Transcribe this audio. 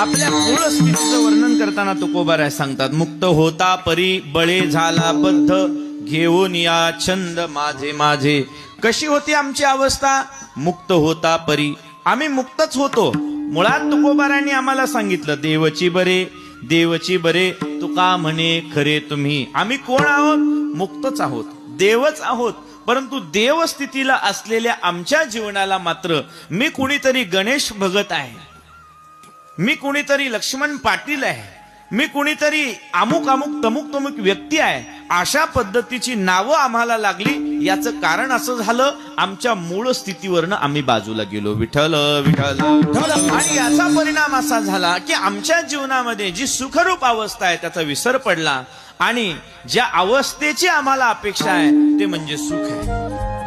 आपल्या मूळ स्थितीचं वर्णन करताना तुकोबाराय सांगतात मुक्त होता परी बळे झाला बद्ध घेऊन या छंद माझे माझे. कशी होती आमची अवस्था? मुक्त होता परी. आम्ही मुक्तच होतो. मुळात तुकोबारांनी आम्हाला सांगितलं देवची बरे देवची बरे तुका म्हणे खरे तुम्ही. आम्ही कोण आहोत? मुक्तच आहोत. देवच आहोत. परंतु देव स्थितीला असलेल्या आमच्या जीवनाला मात्र मी कुणीतरी गणेश भगत आहे. मी कुणीतरी लक्ष्मण पाटील आहे. मी कुणीतरी अमुक अमुक तमुक तमुक व्यक्ती आहे. अशा पद्धतीची नावं आम्हाला लागली. याचं कारण असं झालं आमच्या मूळ स्थितीवरनं आम्ही बाजूला गेलो. विठ्ठल विठ्ठल. आणि याचा परिणाम असा झाला की आमच्या जीवनामध्ये जी सुखरूप अवस्था आहे त्याचा विसर पडला. आणि ज्या अवस्थेची आम्हाला अपेक्षा आहे ते म्हणजे सुख आहे.